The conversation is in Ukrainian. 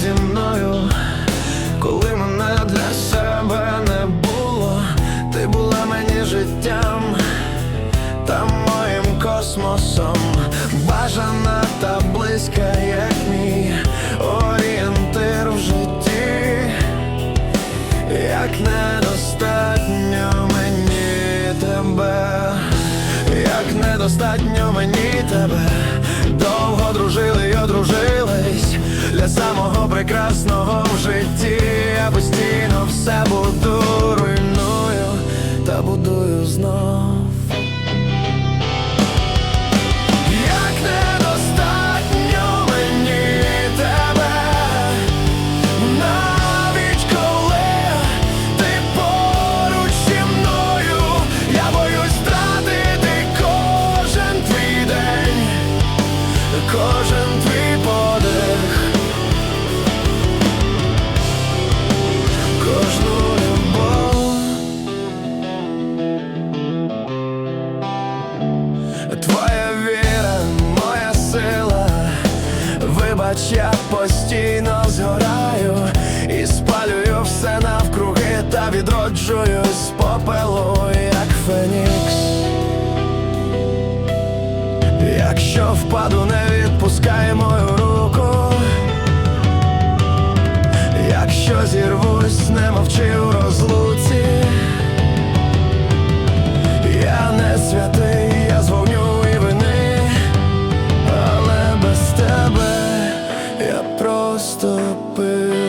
зі мною, коли мене для себе не було, ти була мені життям та моїм космосом, бажана та близька, як мій орієнтир в житті, як недостатньо мені тебе, як недостатньо мені. Прекрасного в житті. Твоя віра, моя сила, вибач, я постійно згораю і спалюю все навкруги та відроджуюсь з попелу, як фенікс. Якщо впаду, не відпускай мою руку. Якщо зірвусь, не мовчи. остопив.